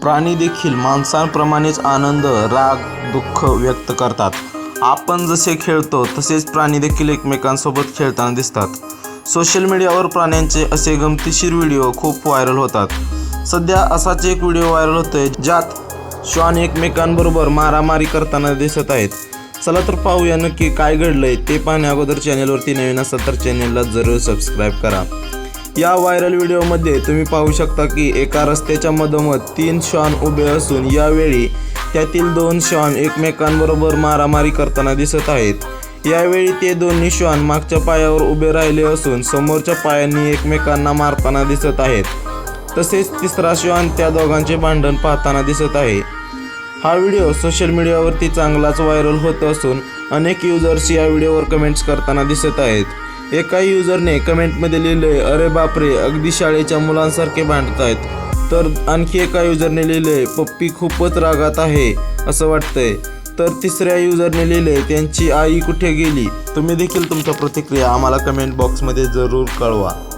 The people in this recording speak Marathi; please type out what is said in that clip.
प्राणी देखील माणसांप्रमाणेच आनंद राग दुःख व्यक्त करतात. आपण जसे खेळतो तसेच प्राणी देखील एकमेकांसोबत खेळताना दिसतात. सोशल मीडियावर प्राण्यांचे असे गमतीशीर व्हिडिओ खूप व्हायरल होतात. सध्या असाच एक व्हिडिओ व्हायरल होतोय ज्यात श्वान एकमेकांबरोबर मारामारी करताना दिसत आहेत. चला तर पाहूया नक्की काय घडलंय ते पाहण्या अगोदर चॅनलवरती नवीन असाल तर चॅनलला जरूर सबस्क्राईब करा. या व्हायरल व्हिडिओमध्ये तुम्ही पाहू शकता की एका रस्त्याच्या मधोमध तीन श्वान उभे असून यावेळी त्यातील दोन श्वान एकमेकांबरोबर मारामारी करताना दिसत आहेत. यावेळी ते दोन्ही श्वान मागच्या पायावर उभे राहिले असून समोरच्या पायांनी एकमेकांना मारताना दिसत आहेत. तसेच तिसरा श्वान त्या दोघांचे भांडण पाहताना दिसत आहे. हा व्हिडिओ सोशल मीडियावरती चांगलाच व्हायरल होत असून अनेक युजर्स या व्हिडिओवर कमेंट्स करताना दिसत आहेत. एका युजरने कमेंटमध्ये लिहिलंय अरे बापरे अगदी शाळेच्या मुलांसारखे भांडतायत. तर आणखी एका युजरने लिहिलंय पप्पी खूपच रागात आहे असं वाटतंय. तर तिसऱ्या युजरने लिहिलंय त्यांची आई कुठे गेली? तुम्ही देखील तुमच्या प्रतिक्रिया आम्हाला कमेंट बॉक्समध्ये जरूर कळवा.